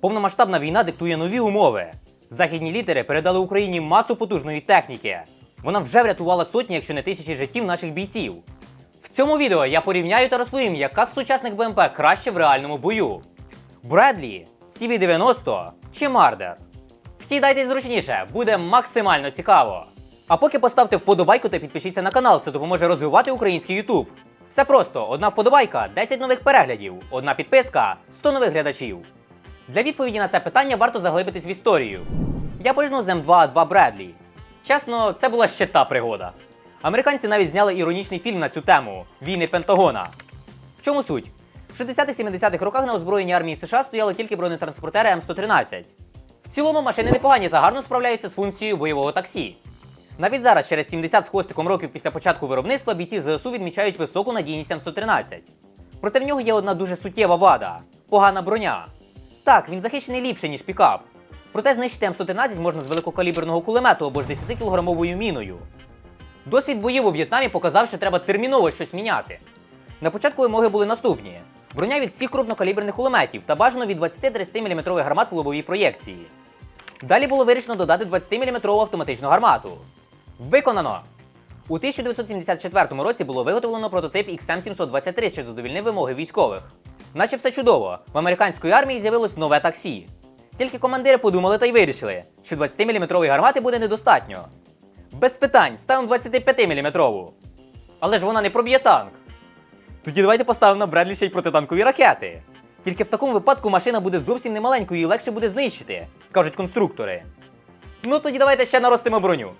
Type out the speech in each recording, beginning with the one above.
Повномасштабна війна диктує нові умови. Західні лідери передали Україні масу потужної техніки. Вона вже врятувала сотні, якщо не тисячі життів наших бійців. В цьому відео я порівняю та розповім, яка з сучасних БМП краще в реальному бою: Бредлі, CV-90 чи Мардер. Сідайте зручніше, буде максимально цікаво. А поки поставте вподобайку та підпишіться на канал, це допоможе розвивати український YouTube. Все просто: одна вподобайка, 10 нових переглядів, одна підписка, 100 нових глядачів. Для відповіді на це питання варто заглибитись в історію. Я почну з М2А2 Бредлі. Чесно, це була ще та пригода. Американці навіть зняли іронічний фільм на цю тему Війни Пентагона. В чому суть? В 60-70-х роках на озброєнні армії США стояли тільки бронетранспортери М113. В цілому машини непогані та гарно справляються з функцією бойового таксі. Навіть зараз, через 70 з хвостиком років після початку виробництва, бійці ЗСУ відмічають високу надійність М113. Проте в нього є одна дуже суттєва вада погана броня. Так, він захищений ліпше, ніж пікап. Проте знищити М113 можна з великокаліберного кулемету або ж 10-кілограмовою міною. Досвід боїв у В'єтнамі показав, що треба терміново щось міняти. На початку вимоги були наступні: броня від всіх крупнокаліберних кулеметів та бажано від 20-30 мм гармат в лобовій проєкції. Далі було вирішено додати 20-мм автоматичну гармату. Виконано! У 1974 році було виготовлено прототип XM723, що задовільнив вимоги військових. Наче все чудово, в американської армії з'явилось нове таксі. Тільки командири подумали та й вирішили, що 20-мм гармати буде недостатньо. Без питань, ставимо 25-мм. Але ж вона не проб'є танк. Тоді давайте поставимо на Бредлі ще й протитанкові ракети. Тільки в такому випадку машина буде зовсім немаленькою і легше буде знищити, кажуть конструктори. Ну тоді давайте ще наростимо броню.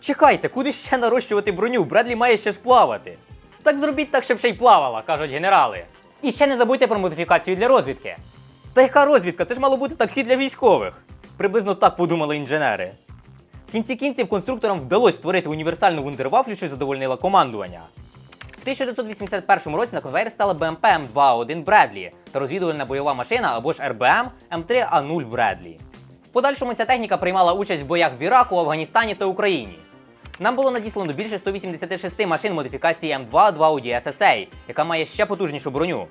Чекайте, куди ще нарощувати броню? Бредлі має ще ж плавати. Так зробіть так, щоб ще й плавала, кажуть генерали. І ще не забудьте про модифікацію для розвідки. Та яка розвідка? Це ж мало бути таксі для військових. Приблизно так подумали інженери. В кінці кінців конструкторам вдалося створити універсальну вундервафлю, що задовольнила командування. В 1981 році на конвейер стала БМП М2А1 Бредлі та розвідувальна бойова машина або ж РБМ М3А0 Бредлі. В подальшому ця техніка приймала участь в боях в Іраку, Афганістані та Україні. Нам було надіслано більше 186 машин модифікації М2А2 у DSSA, яка має ще потужнішу броню.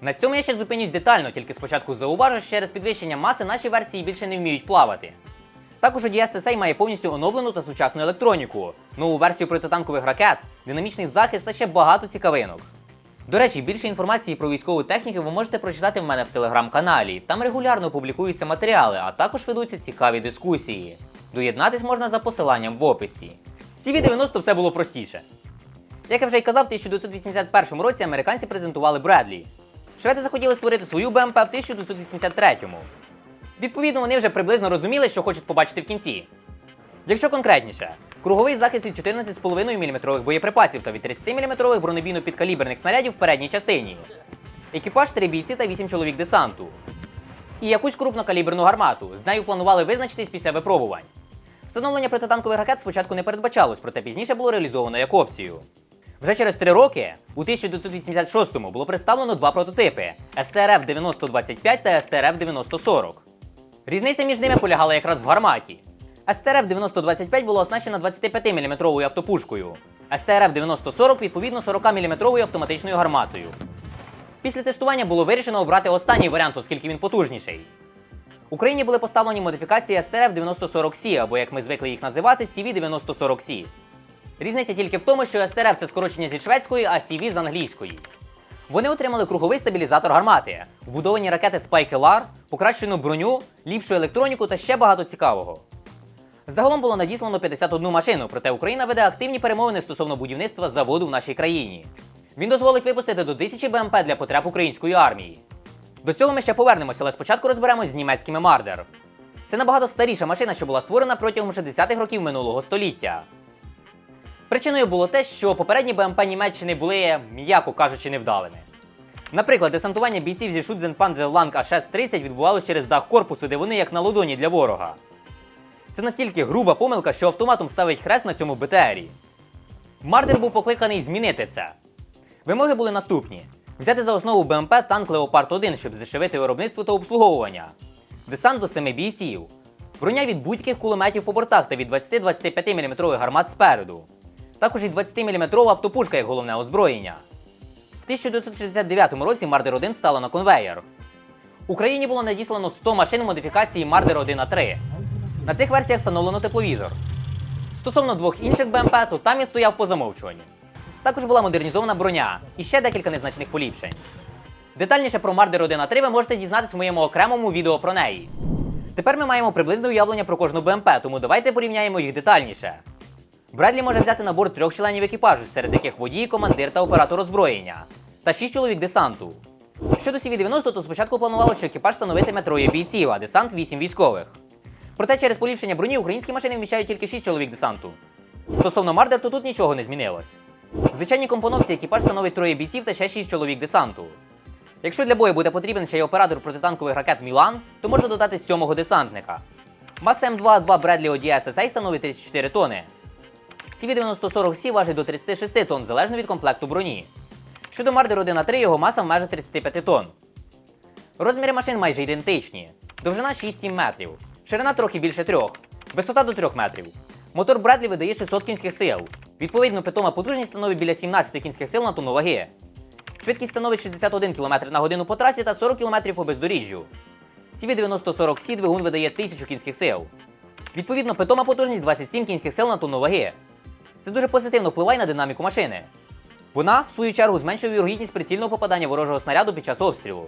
На цьому я ще зупинюсь детально, тільки спочатку зауважу, що через підвищення маси наші версії більше не вміють плавати. Також у DSSA має повністю оновлену та сучасну електроніку, нову версію протитанкових ракет, динамічний захист та ще багато цікавинок. До речі, більше інформації про військову техніку ви можете прочитати в мене в телеграм-каналі. Там регулярно публікуються матеріали, а також ведуться цікаві дискусії. Доєднатись можна за посиланням в описі. З CV-90 все було простіше. Як я вже й казав, в 1981 році американці презентували Бредлі. Шведи захотіли створити свою БМП в 1983-му. Відповідно, вони вже приблизно розуміли, що хочуть побачити в кінці. Якщо конкретніше, круговий захист від 14,5 мм боєприпасів та від 30 мм бронебійно-підкаліберних снарядів в передній частині, екіпаж 3 бійці та 8 чоловік десанту. І якусь крупнокаліберну гармату. З нею планували визначитись після випробувань. Встановлення протитанкових ракет спочатку не передбачалось, проте пізніше було реалізовано як опцію. Вже через три роки, у 1986-му, було представлено два прототипи STRF 9025 та STRF 9040. Різниця між ними полягала якраз в гарматі. STRF 9025 було оснащено 25-мм автопушкою, STRF 9040 відповідно 40-мм автоматичною гарматою. Після тестування було вирішено обрати останній варіант, оскільки він потужніший. Україні були поставлені модифікації STRF 9040C, або як ми звикли їх називати, CV9040C. Різниця тільки в тому, що STRF це скорочення зі шведської, а CV з англійської. Вони отримали круговий стабілізатор гармати, вбудовані ракети Spike LR, покращену броню, ліпшу електроніку та ще багато цікавого. Загалом було надіслано 51 машину, проте Україна веде активні перемовини стосовно будівництва заводу в нашій країні. Він дозволить випустити до 1000 БМП для потреб української армії. До цього ми ще повернемося, але спочатку розберемось з німецькими Мардер. Це набагато старіша машина, що була створена протягом 60-х років минулого століття. Причиною було те, що попередні БМП Німеччини були, м'яко кажучи, невдалими. Наприклад, десантування бійців зі Lang А630 відбувалося через дах корпусу, де вони як на ладоні для ворога. Це настільки груба помилка, що автоматом ставить хрест на цьому БТРі. Мардер був покликаний змінити це. Вимоги були наступні: взяти за основу БМП танк Леопард 1, щоб здешевити виробництво та обслуговування, десант до 7 бійців, броня від будь-яких кулеметів по бортах та від 20-25 мм гармат спереду, також і 20-мм автопушка як головне озброєння. В 1969 році Мардер 1 стала на конвеєр. Україні було надіслано 100 машин модифікації Мардер 1 а 3 На цих версіях встановлено тепловізор. Стосовно двох інших БМП, то там він стояв по замовчуванню. Також була модернізована броня і ще декілька незначних поліпшень. Детальніше про Мардер 1 а 3 ви можете дізнатися в моєму окремому відео про неї. Тепер ми маємо приблизне уявлення про кожну БМП, тому давайте порівняємо їх детальніше. Бредлі може взяти на борт трьох членів екіпажу, серед яких водій, командир та оператор озброєння, та шість чоловік десанту. Щодо CV-90, то спочатку планувало, що екіпаж становитиме троє бійців, а десант 8 військових. Проте через поліпшення броні українські машини вміщають тільки 6 чоловік десанту. Стосовно Мардер, то тут нічого не змінилось. В звичайній компоновці екіпаж становить троє бійців та ще 6 чоловік десанту. Якщо для бою буде потрібен ще й оператор протитанкових ракет Мілан, то можна додати сьомого десантника. Маса М2А2 Бредлі ODS SA становить 34 тони. CV-9040C важить до 36 тонн, залежно від комплекту броні. Щодо Мардер 1 а 3 його маса майже 35 тонн. Розміри машин майже ідентичні. Довжина 6-7 метрів, ширина трохи більше 3, висота до 3 метрів. Мотор Бредлі видає 600 кінських сил. Відповідно, питома потужність становить біля 17 кінських сил на тонну ваги. Швидкість становить 61 км на годину по трасі та 40 км по бездоріжжю. CV-9040C двигун видає 1000 кінських сил. Відповідно, питома потужність 27 кінських сил на тонну ваги. Це дуже позитивно впливає на динаміку машини. Вона, в свою чергу, зменшує вірогідність прицільного попадання ворожого снаряду під час обстрілу.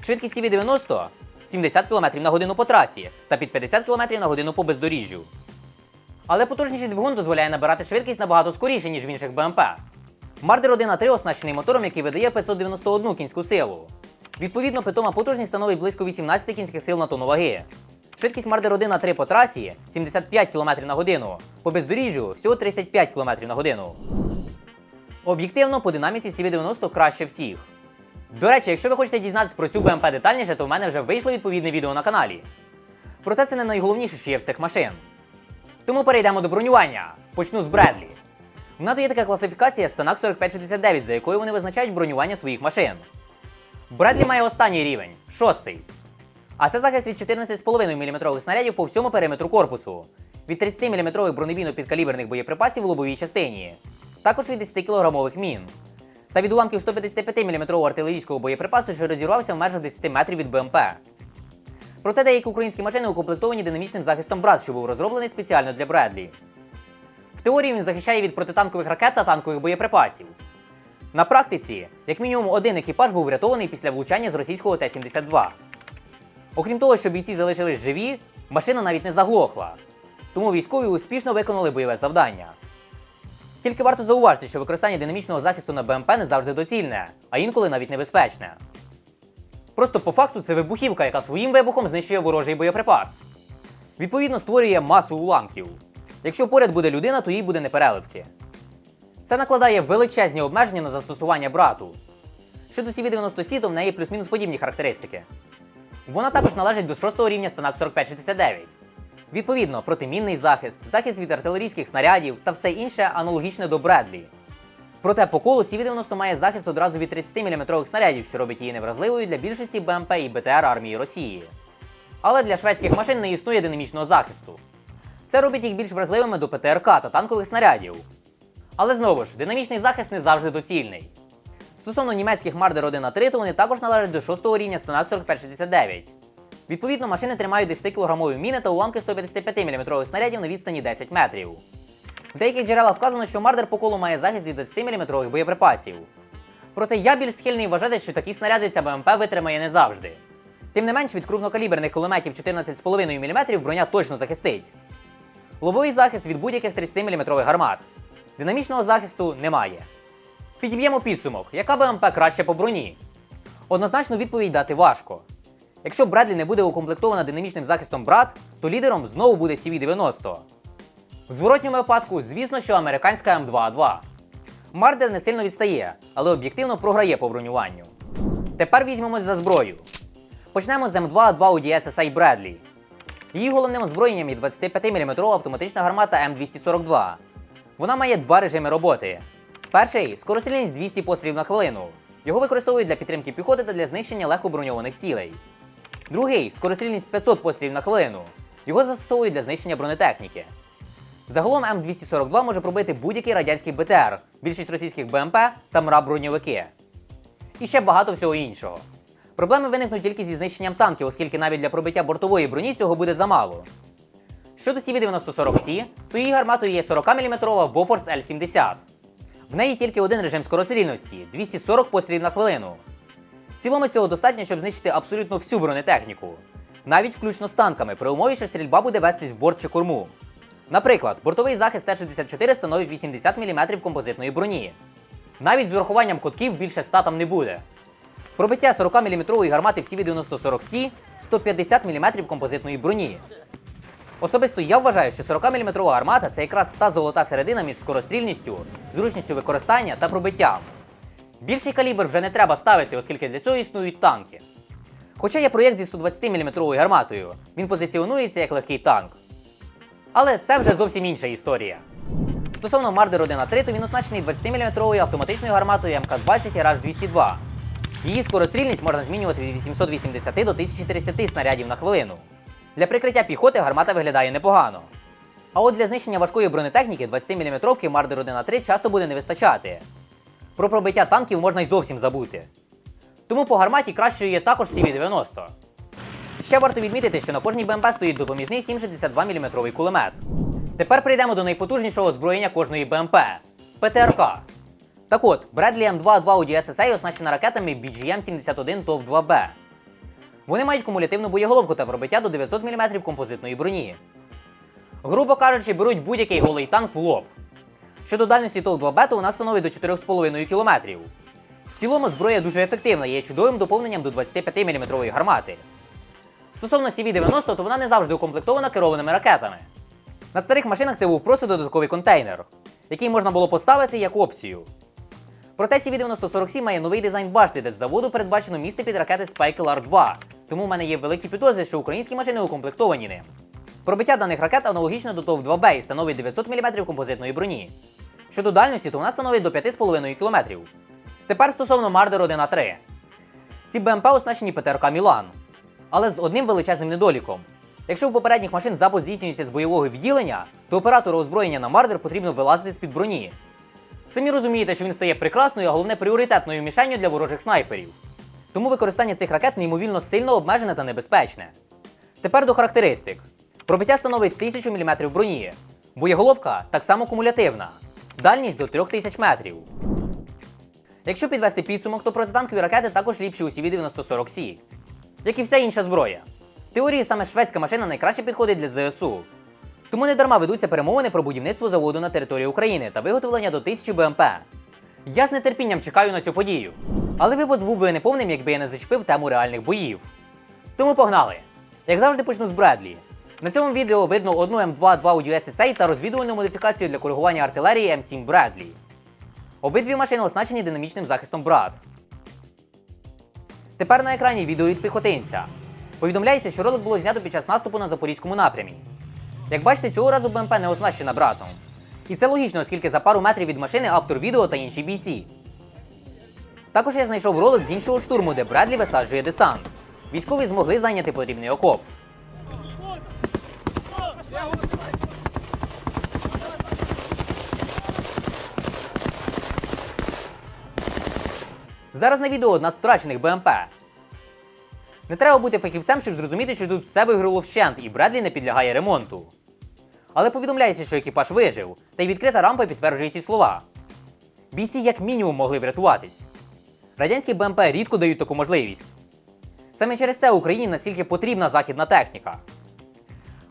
Швидкість CV-90 70 км на годину по трасі та під 50 км на годину по бездоріжжю. Але потужніший двигун дозволяє набирати швидкість набагато скоріше, ніж в інших БМП. Мардер 1 а 3 оснащений мотором, який видає 591 кінську силу. Відповідно, питома потужність становить близько 18 кінських сил на тонну ваги. Швидкість Мардер 1 а 3 по трасі 75 км на годину, по бездоріжжю всього 35 км на годину. Об'єктивно, по динаміці CV90 краще всіх. До речі, якщо ви хочете дізнатися про цю БМП детальніше, то в мене вже вийшло відповідне відео на каналі. Проте це не найголовніше, що є в цих машин. Тому перейдемо до бронювання. Почну з Бредлі. В НАТО є така класифікація Станак 4569, за якою вони визначають бронювання своїх машин. Бредлі має останній рівень шостий. А це захист від 14,5 мм снарядів по всьому периметру корпусу, від 30 мм бронебійно-підкаліберних боєприпасів у лобовій частині, також від 10 кг мін. Та від уламків 155 мм артилерійського боєприпасу, що розірвався в межах 10 метрів від БМП. Проте деякі українські машини укомплектовані динамічним захистом брат, що був розроблений спеціально для Бредлі. В теорії він захищає від протитанкових ракет та танкових боєприпасів. На практиці, як мінімум один екіпаж був врятований після влучання з російського Т-72. Окрім того, що бійці залишились живі, машина навіть не заглохла. Тому військові успішно виконали бойове завдання. Тільки варто зауважити, що використання динамічного захисту на БМП не завжди доцільне, а інколи навіть небезпечне. Просто по факту це вибухівка, яка своїм вибухом знищує ворожий боєприпас. Відповідно, створює масу уламків. Якщо поряд буде людина, то їй буде непереливки. Це накладає величезні обмеження на застосування брату. Щодо CV-90 то в неї плюс-мінус подібні характеристики. Вона також належить до 6 рівня станак 4569. Відповідно, протимінний захист, захист від артилерійських снарядів та все інше аналогічне до Бредлі. Проте по колу CV-90 має захист одразу від 30 мм снарядів, що робить її невразливою для більшості БМП і БТР армії Росії. Але для шведських машин не існує динамічного захисту. Це робить їх більш вразливими до ПТРК та танкових снарядів. Але знову ж, динамічний захист не завжди доцільний. Стосовно німецьких Мардер 1 а 3 то вони також належать до 6 рівня станак 4569. Відповідно, машини тримають 10 кг міни та уламки 155 мм снарядів на відстані 10 метрів. В деяких джерелах вказано, що Мардер по колу має захист від 20 мм боєприпасів. Проте я більш схильний вважати, що такі снаряди ця БМП витримає не завжди. Тим не менш, від крупнокаліберних кулеметів 14,5 мм броня точно захистить. Лобовий захист від будь-яких 30-мм гармат. Динамічного захисту немає. Підіб'ємо підсумок, яка БМП краще по броні? Однозначно відповідь дати важко. Якщо Бредлі не буде укомплектована динамічним захистом брат, то лідером знову буде CV-90. В зворотньому випадку, звісно, що американська М2А2. Мардер не сильно відстає, але об'єктивно програє по бронюванню. Тепер візьмемось за зброю. Почнемо з М2А2 UDS SI Бредлі. Її головним озброєнням є 25-мм автоматична гармата М242. Вона має два режими роботи. Перший скорострільність 200 пострілів на хвилину. Його використовують для підтримки піхоти та для знищення легко броньованих цілей. Другий скорострільність 500 пострілів на хвилину. Його застосовують для знищення бронетехніки. Загалом М242 може пробити будь-який радянський БТР, більшість російських БМП та МРА броньовики. І ще багато всього іншого. Проблеми виникнуть тільки зі знищенням танків, оскільки навіть для пробиття бортової броні цього буде замало. Щодо CV-9040C, то її гарматою є 40-мм Bofors L70. В неї тільки один режим скорострільності 240 пострілів на хвилину. В цілому цього достатньо, щоб знищити абсолютно всю бронетехніку, навіть включно з танками, при умові, що стрільба буде вестись в борт чи корму. Наприклад, бортовий захист Т-64 становить 80 мм композитної броні. Навіть з урахуванням кутків більше 100 там не буде. Пробиття 40-мм гармати в CV-9040C 150 мм композитної броні. Особисто я вважаю, що 40-мм гармата це якраз та золота середина між скорострільністю, зручністю використання та пробиттям. Більший калібр вже не треба ставити, оскільки для цього існують танки. Хоча є проєкт зі 120-мм гарматою, він позиціонується як легкий танк. Але це вже зовсім інша історія. Стосовно Мардер 1 3 то він оснащений 20-мм автоматичною гарматою МК-20 RH-202. Її скорострільність можна змінювати від 880 до 1030 снарядів на хвилину. Для прикриття піхоти гармата виглядає непогано. А от для знищення важкої бронетехніки 20-мм Мардер 1 3 часто буде не вистачати. Про пробиття танків можна й зовсім забути. Тому по гарматі кращою є також CV-90. Ще варто відмітити, що на кожній БМП стоїть допоміжний 762 мм кулемет. Тепер прийдемо до найпотужнішого озброєння кожної БМП ПТРК. Так от, Bradley M2 2 у DSSA оснащена ракетами BGM-71 TOW-2B. Вони мають кумулятивну боєголовку та пробиття до 900 мм композитної броні. Грубо кажучи, беруть будь-який голий танк в лоб. Щодо дальності TOW-2B, то вона становить до 4,5 км. В цілому зброя дуже ефективна і є чудовим доповненням до 25-мм гармати. Стосовно CV-90, то вона не завжди укомплектована керованими ракетами. На старих машинах це був просто додатковий контейнер, який можна було поставити як опцію. Проте CV-9047 має новий дизайн башти, де з заводу передбачено місце під ракети Spike LR-2, тому в мене є великі підозри, що українські машини укомплектовані ним. Пробиття даних ракет аналогічно до ТОВ-2Б і становить 900 мм композитної броні. Щодо дальності, то вона становить до 5,5 км. Тепер стосовно Мардер 1 3 Ці БМП оснащені ПТРК Мілан, але з одним величезним недоліком. Якщо у попередніх машин запуск здійснюється з бойового відділення, то оператору озброєння на Мардер потрібно вилазити з-під броні. Самі розумієте, що він стає прекрасною, а головне пріоритетною мішенню для ворожих снайперів. Тому використання цих ракет неймовірно сильно обмежене та небезпечне. Тепер до характеристик. Пробиття становить 1000 мм броні. Боєголовка так само кумулятивна. Дальність до 3000 метрів. Якщо підвести підсумок, то протитанкові ракети також ліпші у CV-9040C, як і вся інша зброя. В теорії саме шведська машина найкраще підходить для ЗСУ. Тому не дарма ведуться перемовини про будівництво заводу на території України та виготовлення до 1000 БМП. Я з нетерпінням чекаю на цю подію. Але випуск був би неповним, якби я не зачепив тему реальних боїв. Тому погнали! Як завжди почну з Бредлі. На цьому відео видно одну М2 2 у USSA та розвідувальну модифікацію для коригування артилерії М7 Бредлі. Обидві машини оснащені динамічним захистом брат. Тепер на екрані відео від піхотинця. Повідомляється, що ролик було знято під час наступу на запорізькому напрямі. Як бачите, цього разу БМП не оснащена братом. І це логічно, оскільки за пару метрів від машини автор відео та інші бійці. Також я знайшов ролик з іншого штурму, де Бредлі висаджує десант. Військові змогли зайняти потрібний окоп. Зараз на відео одна з втрачених БМП. Не треба бути фахівцем, щоб зрозуміти, що тут все виграло вщент і Бредлі не підлягає ремонту. Але повідомляється, що екіпаж вижив, та й відкрита рампа підтверджує ці слова. Бійці як мінімум могли врятуватись. Радянські БМП рідко дають таку можливість. Саме через це Україні настільки потрібна західна техніка.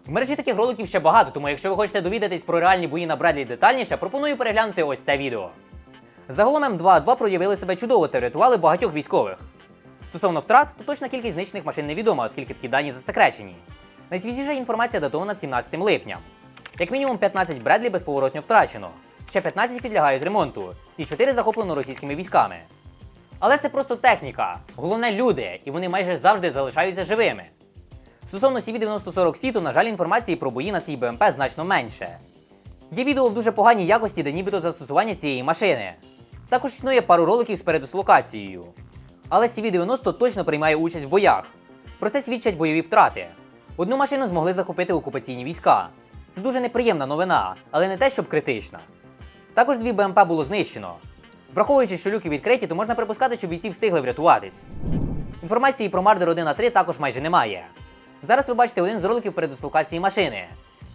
В мережі таких роликів ще багато, тому якщо ви хочете довідатись про реальні бої на Бредлі детальніше, пропоную переглянути ось це відео. Загалом М2А2 проявили себе чудово та врятували багатьох військових. Стосовно втрат, то точна кількість знищених машин невідома, оскільки такі дані засекречені. Найсвіжіша інформація датована 17 липня. Як мінімум 15 Бредлі безповоротньо втрачено, ще 15 підлягають ремонту, і 4 захоплено російськими військами. Але це просто техніка, головне люди, і вони майже завжди залишаються живими. Стосовно CV-9040C, то, на жаль, інформації про бої на цій БМП значно менше. Є відео в дуже поганій якості, де нібито застосування цієї машини. Також існує пару роликів з передислокацією. Але CV-90 точно приймає участь в боях. Про це свідчать бойові втрати. Одну машину змогли захопити окупаційні війська. Це дуже неприємна новина, але не те, щоб критична. Також дві БМП було знищено. Враховуючи, що люки відкриті, то можна припускати, що бійці встигли врятуватись. Інформації про Мардер 1 на 3 також майже немає. Зараз ви бачите один з роликів передислокації машини.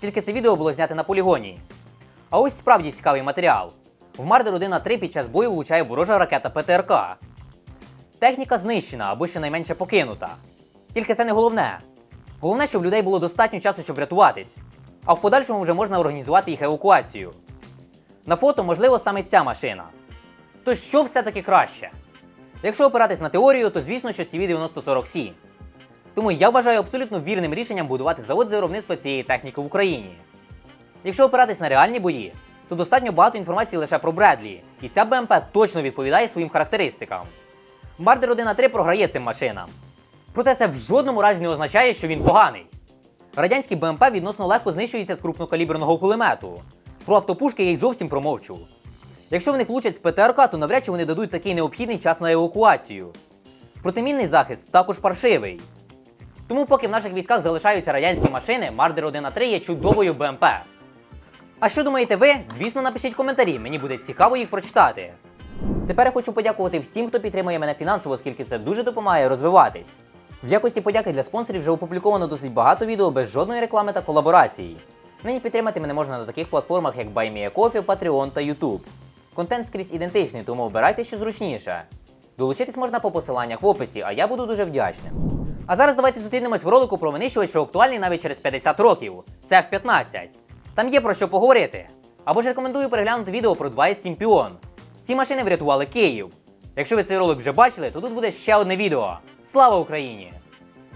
Тільки це відео було знято на полігоні. А ось справді цікавий матеріал. В Мардер 1 3 під час бою влучає ворожа ракета ПТРК. Техніка знищена або щонайменше покинута. Тільки це не головне. Головне, щоб людей було достатньо часу, щоб врятуватись, а в подальшому вже можна організувати їх евакуацію. На фото можливо саме ця машина. То що все-таки краще? Якщо опиратись на теорію, то звісно, що CV9040C. Тому я вважаю абсолютно вірним рішенням будувати завод з виробництва цієї техніки в Україні. Якщо опиратись на реальні бої, то достатньо багато інформації лише про Бредлі, і ця БМП точно відповідає своїм характеристикам. Бардер 1 на 3 програє цим машинам. Проте це в жодному разі не означає, що він поганий. Радянські БМП відносно легко знищуються з крупнокаліберного кулемету. Про автопушки я й зовсім промовчу. Якщо в них влучать з ПТРК, то навряд чи вони дадуть такий необхідний час на евакуацію. Протимінний захист також паршивий. Тому, поки в наших військах залишаються радянські машини, Мардер 1 на 3 є чудовою БМП. А що думаєте ви? Звісно, напишіть коментарі, мені буде цікаво їх прочитати. Тепер я хочу подякувати всім, хто підтримує мене фінансово, оскільки це дуже допомагає розвиватись. В якості подяки для спонсорів вже опубліковано досить багато відео без жодної реклами та колаборацій. Нині підтримати мене можна на таких платформах, як BuyMeACoffee, Patreon та YouTube. Контент скрізь ідентичний, тому обирайте що зручніше. Долучитись можна по посиланнях в описі, а я буду дуже вдячним. А зараз давайте зустрінемось в ролику про винищувач, що актуальний навіть через 50 років. Це F-15. Там є про що поговорити. Або ж рекомендую переглянути відео про 2S7 Ці машини врятували Київ. Якщо ви цей ролик вже бачили, то тут буде ще одне відео. Слава Україні!